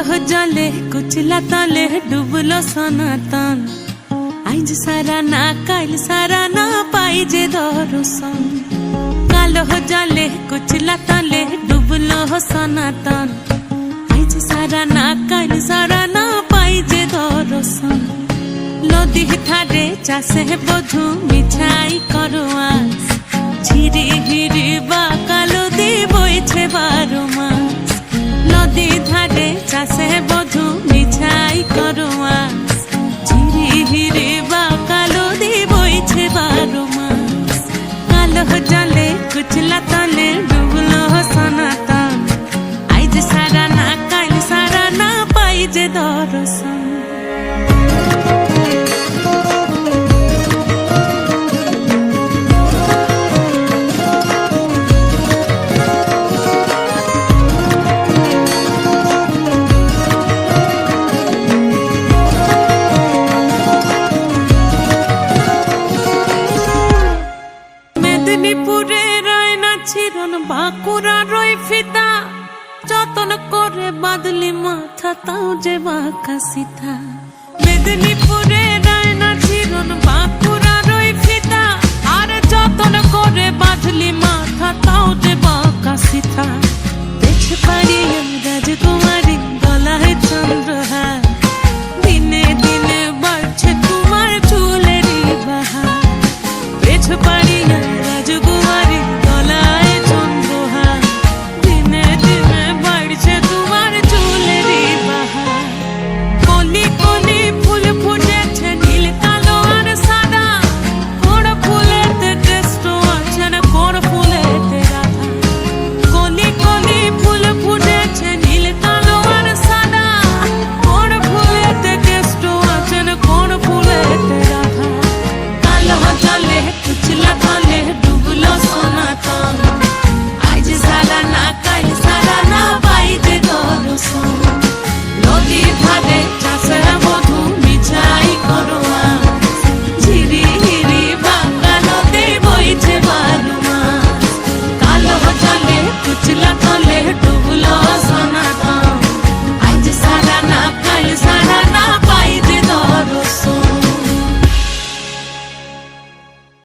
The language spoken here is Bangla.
জলে কুচলা তলে ডুবলো সনাতন আইজ সারা না কাইল সারা না পাই যে দর্শন কালো জলে কুচলা তলে ডুবলো সনাতন আইজ সারা না কাইল সারা না পাই যে দর্শন নদী ধারে চাষে বধু মিছাই করো মেদিনীপুরে রয় না ছিরন বাঁকুড়া যতন করে বাদলি মাথা, তাও যে বাঁকা সীতা মেদিনীপুরে রায়না বাঁকুড়া রই ফিতা আর যতন করে মাথা, তাও যে বাঁকা সীতা দেখে পারি রাজকুমারী গলায় চন্দ্রহার। দিনে দিনে বাড়ছে তোমার চুলেরই বাহার। পেছ